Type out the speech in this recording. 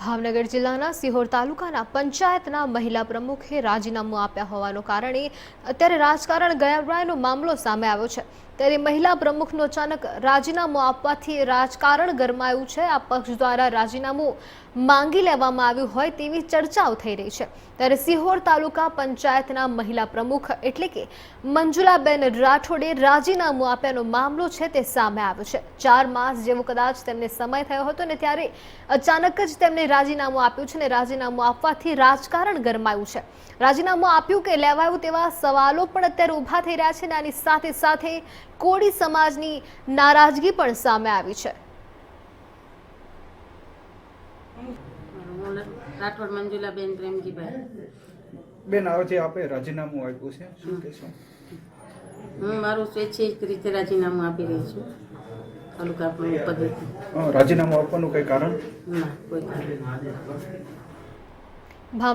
ભાવનગર જિલ્લાના સિહોર તાલુકાના પંચાયતના મહિલા પ્રમુખે રાજીનામું આપ્યા હોવાનો કારણે અત્યારે રાજકારણ ગરમાયાનો મામલો સામે આવ્યો છે. ત્યારે મહિલા પ્રમુખનું અચાનક રાજીનામું આપવાથી રાજકારણ ગરમાયું છે. આ પક્ષ દ્વારા રાજીનામું માંગી લેવામાં આવ્યું હોય તેવી ચર્ચાઓ થઈ રહી છે. ત્યારે સિહોર તાલુકા પંચાયતના મહિલા પ્રમુખ એટલે કે મંજુલાબેન રાઠોડે રાજીનામું આપ્યાનો મામલો છે તે સામે આવ્યો છે. ચાર માસ જેવો કદાચ તેમને સમય થયો હતો ને ત્યારે અચાનક જ તેમને રાજીનામું આપ્યું છે ને રાજીનામું આપવાથી રાજકારણ ગરમાયું છે. રાજીનામું આપ્યું કે લેવાયું તેવા સવાલો પણ અત્યારે ઊભા થઈ રહ્યા છે અને આની સાથે સાથે કોળી સમાજની નારાજગી પણ સામે આવી છે. રાઠોડ મંજુલાબેન પ્રેમજીભાઈ. બેન આજે આપે રાજીનામું આપ્યું છે શું કહેશો? હું મારું સ્વૈચ્છિક રીતે રાજીનામું આપી રહી છું. તાલુકા આપવાનું પદ્ધતિ રાજીનામું આપવાનું કઈ કારણ? ના કોઈ કારણ ભાવ